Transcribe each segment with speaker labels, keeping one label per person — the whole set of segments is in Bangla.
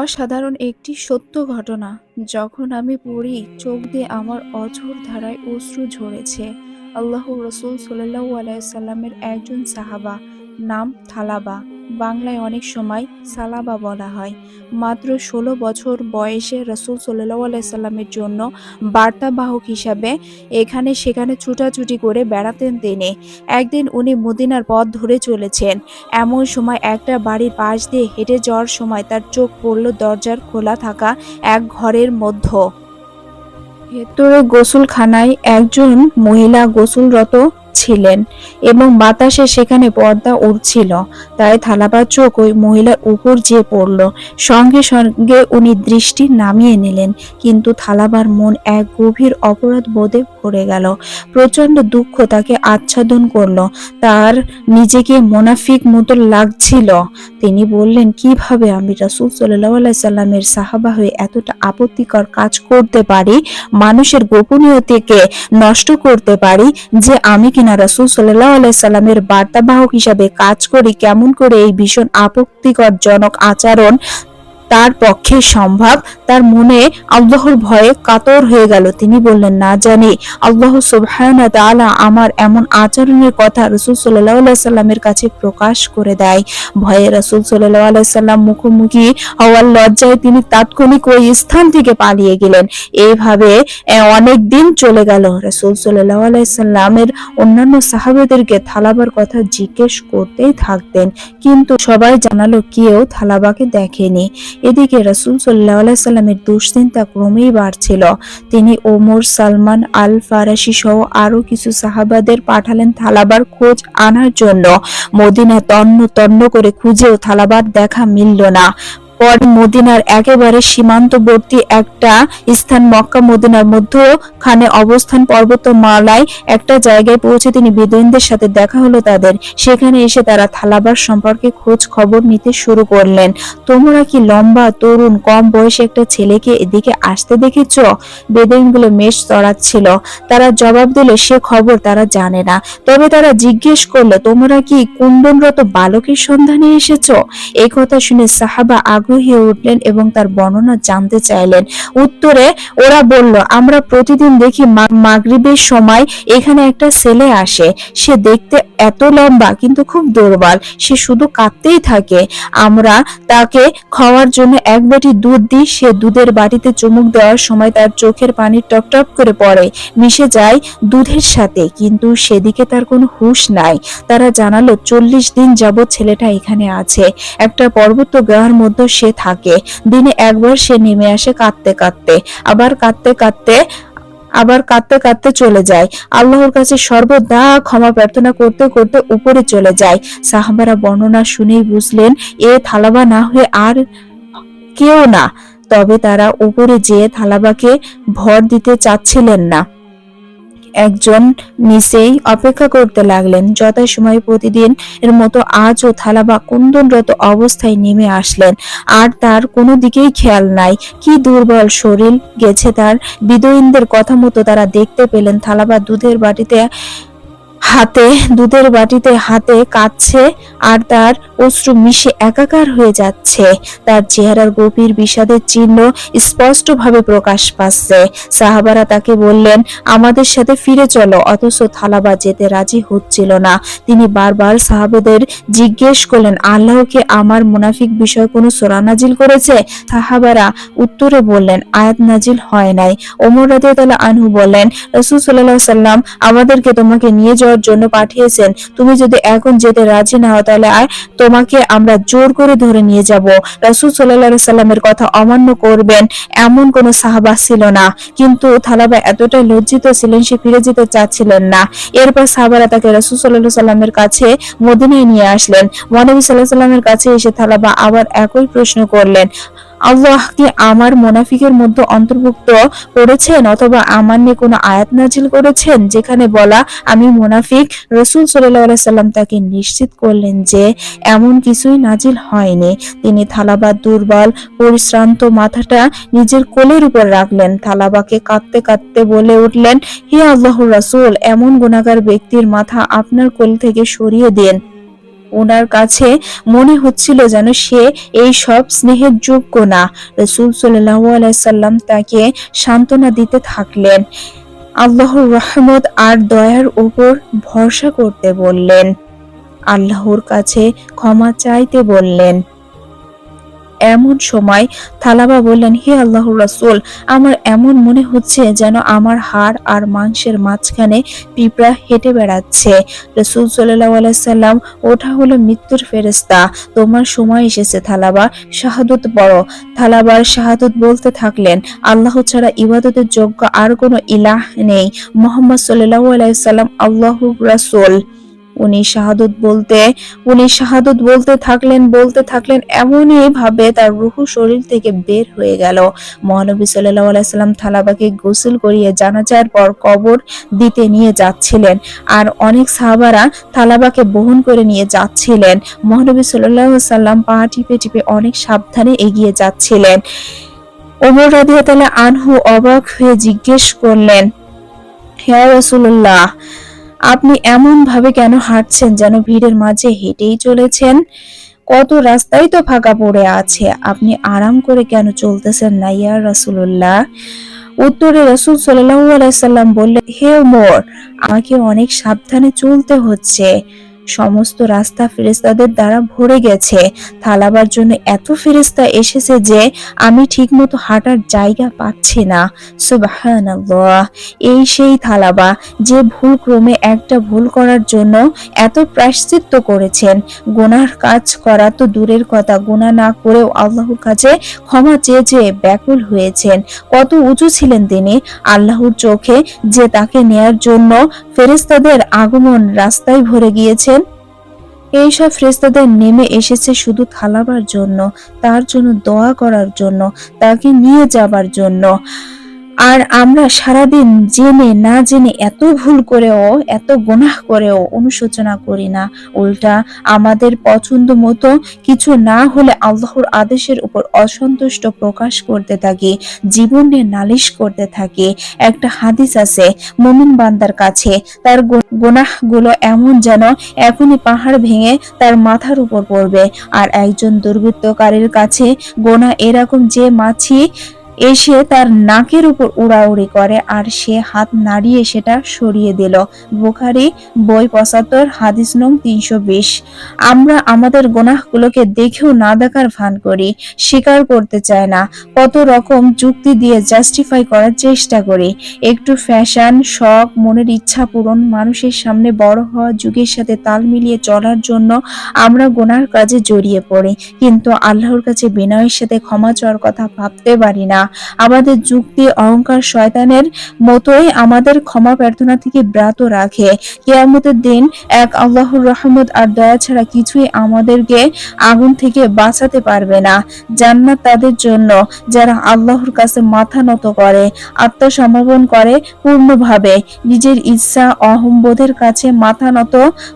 Speaker 1: অসাধারণ একটি সত্য ঘটনা। যখন আমি পড়ি, চোখ দিয়ে আমার অঝোর ধারায় অশ্রু ঝরেছে। আল্লাহ রসুল সাল্লাহ আলাইসাল্লামের একজন সাহাবা নাম থালাবা। বাংলায় অনেক সময় সালাবা বলা হয়। মাত্র ষোলো বছর বয়সে রসুল সাল্লাহ জন্য বার্তাবাহক হিসাবে এখানে সেখানে ছুটাছুটি করে বেড়াতেন তিনি। একদিন উনি মদিনার পথ ধরে চলেছেন। এমন সময় একটা বাড়ির পাশ দিয়ে হেঁটে যাওয়ার সময় তার চোখ পড়ল দরজার খোলা থাকা এক ঘরের মধ্য। ভেতরে গোসলখানায় একজন মহিলা গোসলরত ছিলেন এবং বাতাসে সেখানে পর্দা উড়ছিল। তাই থালাবার চোখ ওই মহিলার উপর যেয়ে পড়ল। সঙ্গে সঙ্গে উনি দৃষ্টি নামিয়ে নিলেন, কিন্তু থালাবার মন এক গভীর অপরাধ বোধে ভরে গেল। প্রচণ্ড দুঃখ তাকে আচ্ছাদন করল। তার নিজেকে মোনাফিক মতো লাগছিল। তিনি বললেন, কীভাবে আমি রাসুল সাল্লাহ সাল্লামের সাহাবা হয়ে এতটা আপত্তিকর কাজ করতে পারি? মানুষের গোপনীয়তাকে নষ্ট করতে পারি যে আমি কিনা রাসুল সাল্লাহ সাল্লামের বার্তাবাহক হিসাবে কাজ করি কেমন করে এই ভীষণ আপত্তিকর জনক আচরণ তার পক্ষে সম্ভব। তার মনে আল্লাহর ভয়ে কাতর হয়ে গেল। তিনি বললেন, না জানি। আল্লাহ সুবহানা আমার এমন আচরণের কথা রসুল সাল্লামের কাছে প্রকাশ করে দেয়। ভয়ে রসুল সাল্লাহ সাল্লাম মুখোমুখি হওয়ার লজ্জায় তিনি তাৎক্ষণিক ওই স্থান থেকে পালিয়ে গেলেন। এইভাবে অনেক দিন চলে গেল। রসুল সাল্লাহ সাল্লামের অন্যান্য সাহাবেদেরকে থালাবার কথা জিজ্ঞেস করতেই থাকতেন। কিন্তু সবাই জানালো, কেউ থালাবাকে দেখেনি। এদিকে রসুল সাল্লাহ আলাইসাল্লামের দুশ্চিন্তা ক্রমেই বাড়ছিল। তিনি ওমর, সালমান আল ফারাসি সহ আরও কিছু সাহাবাদের পাঠালেন থালাবার খোঁজ আনার জন্য। মদিনা তন্ন তন্ন করে খুঁজেও থালাবার দেখা মিলল না। পরে মদিনার একেবারে সীমান্তবর্তী একটা স্থান মক্কা মদিনার মধ্যখানে অবস্থান পর্বতমালায় একটা জায়গায় পৌঁছে তিনি বেদুইনদের সাথে দেখা হলো তাদের। সেখানে এসে তারা থালাবার সম্পর্কে খোঁজ খবর নিতে শুরু করলেন। তোমরা কি লম্বা, তরুণ, কম বয়সে একটা ছেলেকে এদিকে আসতে দেখেছ? বেদুইনগুলো মেষ চড়াচ্ছিল। তারা জবাব দিল, সে খবর তারা জানে না। তবে তারা জিজ্ঞেস করল, তোমরা কি কুণ্ডনরত বালকের সন্ধানে এসেছ? এই কথা শুনে সাহাবা আগ্রহ হয়ে উঠলেন এবং তার বর্ণনা জানতে চাইলেন। উত্তরে ওরা বলল, আমরা প্রতিদিন দেখি মাগরিবের সময় এখানে একটা ছেলে আসে। সে দেখতে এত লম্বা কিন্তু খুব দুর্বল। সে শুধু কাঁদতেই থাকে। আমরা তাকে খাওয়ার জন্য এক বাটি দুধ দিই। সে দুধের বাটিতে চুমুক দেওয়ার সময় তার চোখের পানি টপটপ করে পড়ে। মিশে যায় দুধের সাথে। কিন্তু সেদিকে তার কোনো হুঁশ নাই। তারা জানালো, চল্লিশ দিন যাবৎ ছেলেটা এখানে আছে। একটা পর্বত গ্রহের মধ্যে সে থাকে। দিনে একবার সে নেমে আসে কাঁদতে কাঁদতে, আবার কাঁদতে কাঁদতে, আবার কাঁদতে কাঁদতে চলে যায়। আল্লাহর কাছে সর্বদা ক্ষমা প্রার্থনা করতে করতে উপরে চলে যায়। সাহাবারা বর্ণনা শুনেই বুঝলেন, এ থালাবা না হয়ে আর কেউ না। তবে তারা উপরে যেয়ে থালাবাকে ভর দিতে চাচ্ছিলেন না। একজন নিচেই অপেক্ষা করতে লাগলেন। যথাসময় প্রতিদিন এর মতো আজও থালাবা কুন্দনরত অবস্থায় নেমে আসলেন। আর তার কোনো দিকেই খেয়াল নাই। কি দুর্বল শরীর গেছে তার। বিদয়ীনদের কথা মতো তারা দেখতে পেলেন থালা বা দুধের বাটিতে হাতে, দুধের বাটিতে হাতে কাচ্ছে আর তার অশ্রু মিশে একাকার হয়ে যাচ্ছে। তার চেহারার গভীর বিষাদের চিহ্ন স্পষ্টভাবে প্রকাশ পাচ্ছে। সাহাবারা তাকে বললেন, আমাদের সাথে ফিরে চলো, অথচ থালাবা যেতে রাজি হচ্ছিল না। তিনি বারবার সাহাবাদের জিজ্ঞেস করলেন আল্লাহকে আমার মুনাফিক বিষয় কোনো সোরা নাজিল করেছে? সাহাবারা উত্তরে বললেন, আয়াত নাজিল হয় নাই। ওমর রাদিয়াল্লাহু আনহু বললেন রাসূল সাল্লাল্লাহু সাল্লাম আমাদেরকে তোমাকে নিয়ে যাওয়ার জন্য পাঠিয়েছেন। তুমি যদি এখন যেতে রাজি না হও তাহলে আর তোমাকে আমরা জোর করে ধরে নিয়ে যাব। রাসুল সাল্লাহ সাল্লামের কথা অমান্য করবেন এমন কোন সাহাবা ছিল না। কিন্তু থালাবা এতটাই লজ্জিত ছিলেন সে ফিরে যেতে চাচ্ছিলেন না। এরপর সাহাবারা তাকে রাসুল সাল্লাহ সাল্লামের কাছে মদিনায় নিয়ে আসলেন। মহানবী সাল্লাহ সাল্লামের কাছে এসে থালাবা আবার একই প্রশ্ন করলেন আল্লাহ কি আমার মোনাফিকের মধ্যে অন্তর্ভুক্ত করেছেন অথবা আমার নিয়ে কোনো আয়াত নাজিল করেছেন? যেখানে বলা, আমি মোনাফিক। রসুল সাল্লাম তাকে নিশ্চিত করলেন যে এমন কিছুই নাজিল হয়নি। তিনি থালাবা দুর্বল, পরিশ্রান্ত মাথাটা নিজের কোলের উপর রাখলেন। থালাবাকে কাঁদতে কাঁদতে বলে উঠলেন, হে আল্লাহ রাসুল, এমন গুণাগার ব্যক্তির মাথা আপনার কোল থেকে সরিয়ে দেন। ওনার কাছে মনে হচ্ছিল যেন সে এই সব স্নেহের যোগ্য না। রসুল সাল্লাহ তাকে সান্ত্বনা দিতে থাকলেন। আল্লাহর রহমত আর দয়ার উপর ভরসা করতে বললেন। আল্লাহর কাছে ক্ষমা চাইতে বললেন। এমন সময় থালাবা বললেন, হে আল্লাহর রাসূল, আমার এমন মনে হচ্ছে যেন আমার হাড় আর মাংসের মাঝখানে পিঁপড়া হেঁটে বেড়াচ্ছে। রসুল সাল্লাহ সাল্লাম ওঠা হলো মৃত্যুর ফেরেস্তা তোমার সময় এসেছে, থালাবা, শাহাদুত বড় থালাবার শাহাদুত বলতে থাকলেন, আল্লাহ ছাড়া ইবাদতের যোগ্য আর কোনো ইলাহ নেই। মোহাম্মদ সাল্লাহ আলাইসাল্লাম আল্লাহর রাসূল। উনি শাহাদত বলতে, উনি শাহাদত বলতে থাকলেন বলতে থাকলেন এমনই ভাবে তার রুহু শরীর থেকে বের হয়ে গেল। মহানবী সাল্লাহ আলাইসাল্লাম থালাবাকে গোসল করিয়ে জানাজার পর কবর দিতে নিয়ে যাচ্ছিলেন আর অনেক সাহাবারা থালাবাকে বহন করে নিয়ে যাচ্ছিলেন। মহানবী সাল্লাহ সাল্লাম পা টিপে টিপে অনেক সাবধানে এগিয়ে যাচ্ছিলেন। ওমর রাদিয়াতালা আনহু অবাক হয়ে জিজ্ঞেস করলেন হে রাসূলুল্লাহ আপনি এমন ভাবে কেন হাঁটছেন যেন ভিড়ের মাঝে হেঁটেই চলেছেন? কত রাস্তাই তো ফাঁকা পড়ে আছে। আপনি আরাম করে কেন চলতেছেন না ইয়া রাসুল্লাহ উত্তরে রসুল সাল্লাল্লাহু আলাইসাল্লাম বললেন, হে মোর আমাকে অনেক সাবধানে চলতে হচ্ছে। সমস্ত রাস্তা ফেরেস্তাদের দ্বারা ভরে গেছে। থালাবার জন্য এত ফেরেস্তা এসেছে যে আমি ঠিকমতো হাঁটার জায়গা পাচ্ছি না। এই সেই থালাবা যে ভুল ক্রমে একটা ভুল করার জন্য এত প্রায়শ্চিত্ত করেছেন। গোনার কাজ করা তো দূরের কথা গোনা না করেও আল্লাহর কাছে ক্ষমা চেয়ে চেয়ে ব্যাকুল হয়েছেন। কত উঁচু ছিলেন তিনি। আল্লাহর চোখে যে তাকে নেয়ার জন্য ফেরেস্তাদের আগমন রাস্তায় ভরে এইসব ফ্রেস্তাদের নেমে এসেছে শুধু থালাবার জন্য, তার জন্য দোয়া করার জন্য, তাকে নিয়ে যাবার জন্য। আর আমরা সারাদিন জেনে না জেনে এত ভুল করেও, এত গুনাহ করেও অনুশোচনা করি না। উল্টা আমাদের পছন্দ মতো কিছু না হলে আল্লাহর আদেশের উপর অসন্তুষ্ট প্রকাশ করতে থাকি, জীবন নালিশ করতে থাকি। একটা হাদিস আছে, মুমিন বান্দার কাছে তার গুনাহগুলো এমন যেন এখনই পাহাড় ভেঙে তার মাথার উপর পড়বে। আর একজন দুর্বৃত্তকারীর কাছে, গোনা এরকম যে মাছি এসে তার নাকের উপর উড়াউড়ি করে আর সে হাত নাড়িয়ে সেটা সরিয়ে দিল। বুখারি, বই পঁচাত্তর, হাদিস নং তিনশো বিশ। আমরা আমাদের গোনাহগুলোকে দেখেও না দেখার ভান করি, স্বীকার করতে চায় না। কত রকম যুক্তি দিয়ে জাস্টিফাই করার চেষ্টা করি। একটু ফ্যাশন শখ, মনের ইচ্ছা পূরণ, মানুষের সামনে বড় হওয়া, যুগের সাথে তাল মিলিয়ে চলার জন্য আমরা গোনার কাজে জড়িয়ে পড়ি। কিন্তু আল্লাহর কাছে বিনয়ের সাথে ক্ষমা চাওয়ার কথা ভাবতে পারি না। আমাদের যুক্তি, অহংকার শয়তানের মতোই আমাদের ক্ষমা প্রার্থনা থেকে ব্রাত রাখে। কেয়ামতের দিন এক আল্লাহর রহমত আর দয়া ছাড়া কিছুই আমাদেরকে আগুন থেকে বাঁচাতে পারবে না। জান্নাত তাদের জন্য, যারা আল্লাহর কাছে মাথা নত করে, আত্মসমর্পণ করে পূর্ণভাবে। নিজের ইচ্ছা অহম্বোধের কাছে মাথা নত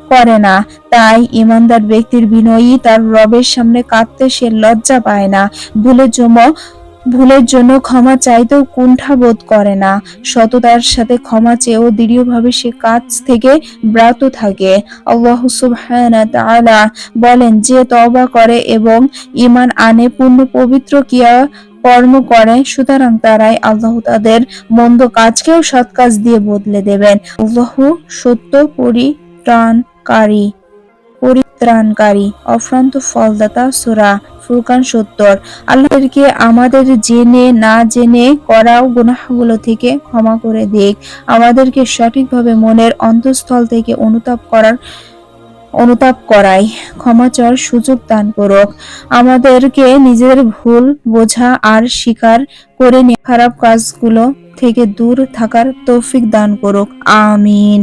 Speaker 1: করে না। তাই ইমানদার ব্যক্তির বিনয়ী তার রবের সামনে কাঁদতে সে লজ্জা পায় না। ভুলে জম ভুলের জন্য ক্ষমা চাইতেও কুণ্ঠা বোধ করে না। সততার সাথে ক্ষমা চেয়েও দৃঢ়ভাবে সে কাজ থেকে ব্রাত থাকে। আল্লাহ তাআলা বলেন, যে তওবা করে এবং ঈমান আনে, পূর্ণ পবিত্র কিয়া কর্ম করে, সুতরাং তারাই আল্লাহ তাদের মন্দ কাজকেও সৎ কাজ দিয়ে বদলে দেবেন। আল্লাহ সত্য পরিত্রাণকারী। পরিত্রাণকারী। অফ্রান্ত ফলদাতা সুরা ফুরকান সত্তর। আল্লাহকে আমাদের জেনে না জেনে করাও গুনাহগুলো থেকে ক্ষমা করে দিক। আমাদেরকে সঠিকভাবে মনের অন্তঃস্থল থেকে অনুতাপ করার, অনুতাপ করাই। ক্ষমাচর সুযোগ দান করুক। আমাদেরকে নিজের ভুল বোঝা আর স্বীকার করে খারাপ কাজগুলো থেকে দূর থাকার তৌফিক দান করুক। আমিন।